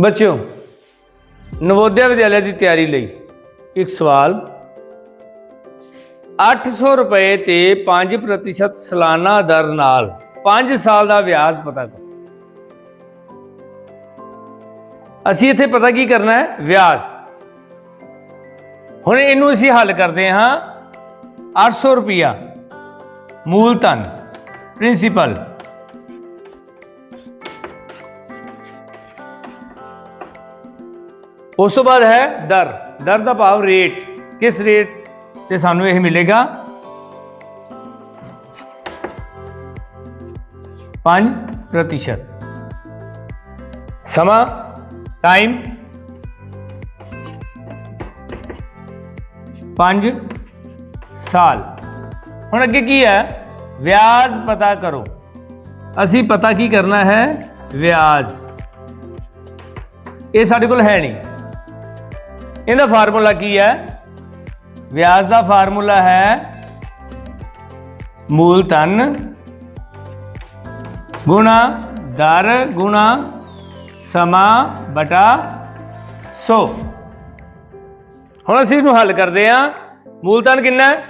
ਬੱਚਿਓ, ਨਵੋਦਿਆ ਵਿਦਿਆਲਿਆ ਦੀ ਤਿਆਰੀ ਲਈ ਇੱਕ ਸਵਾਲ। 800 ਰੁਪਏ ਤੇ 5% ਸਾਲਾਨਾ ਦਰ ਨਾਲ 5 ਸਾਲ ਦਾ ਵਿਆਜ ਪਤਾ ਕਰੋ। ਅਸੀਂ ਇੱਥੇ ਪਤਾ ਕੀ ਕਰਨਾ ਹੈ? ਵਿਆਜ। ਹੁਣ ਇਹਨੂੰ ਅਸੀਂ ਹੱਲ ਕਰਦੇ ਹਾਂ। 800 ਰੁਪਿਆ ਮੂਲ ਧਨ ਪ੍ਰਿੰਸੀਪਲ। ਉਸ ਤੋਂ ਬਾਅਦ ਹੈ ਦਰ ਦਰ ਦਾ ਭਾਵ ਰੇਟ। ਕਿਸ ਰੇਟ ਤੇ ਸਾਨੂੰ ਇਹ ਮਿਲੇਗਾ? 5 ਪ੍ਰਤੀਸ਼ਤ। ਸਮਾਂ, ਟਾਈਮ। 5 ਸਾਲ। ਹੁਣ ਅੱਗੇ ਕੀ ਹੈ? ਵਿਆਜ ਪਤਾ ਕਰੋ। ਅਸੀਂ ਪਤਾ ਕੀ ਕਰਨਾ ਹੈ? ਵਿਆਜ। ਇਹ ਸਾਡੇ ਕੋਲ ਹੈ ਨਹੀਂ। ਇਹਦਾ ਫਾਰਮੂਲਾ ਕੀ ਹੈ? ਵਿਆਜ ਦਾ ਫਾਰਮੂਲਾ ਹੈ ਮੂਲ ਧਨ ਗੁਣਾ ਦਰ ਗੁਣਾ ਸਮਾਂ ਬਟਾ 100 ਹੁਣ ਅਸੀਂ ਇਹਨੂੰ ਹੱਲ ਕਰਦੇ ਹਾਂ। ਮੂਲ ਧਨ ਕਿੰਨਾ ਹੈ?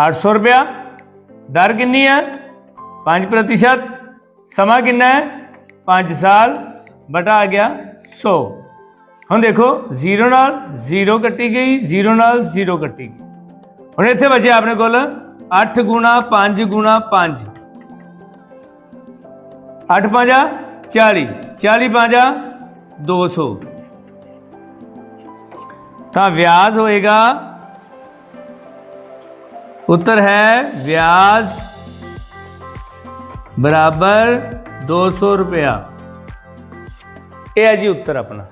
800 ਰੁਪਇਆ। ਦਰ ਕਿੰਨੀ ਹੈ? 5% ਸਮਾਂ ਕਿੰਨਾ ਹੈ? 5 ਸਾਲ ਬਟਾ ਆ ਗਿਆ 100 ਹੁਣ ਦੇਖੋ 0 ਨਾਲ 0 ਕੱਟੀ ਗਈ 0 ਨਾਲ 0 ਕੱਟੀ ਗਈ। ਹੁਣ ਇੱਥੇ ਬਚਿਆ ਆਪਣੇ ਕੋਲ 8 ਗੁਣਾ 5 ਗੁਣਾ 5 8 ਪੰਜਾ 40 40 ਪੰਜਾ 200 ਤਾਂ ਵਿਆਜ ਹੋਏਗਾ, ਉੱਤਰ ਹੈ ਵਿਆਜ ਬਰਾਬਰ 200 ਰੁਪਇਆ। ਇਹ ਹੈ ਜੀ ਉੱਤਰ ਆਪਣਾ।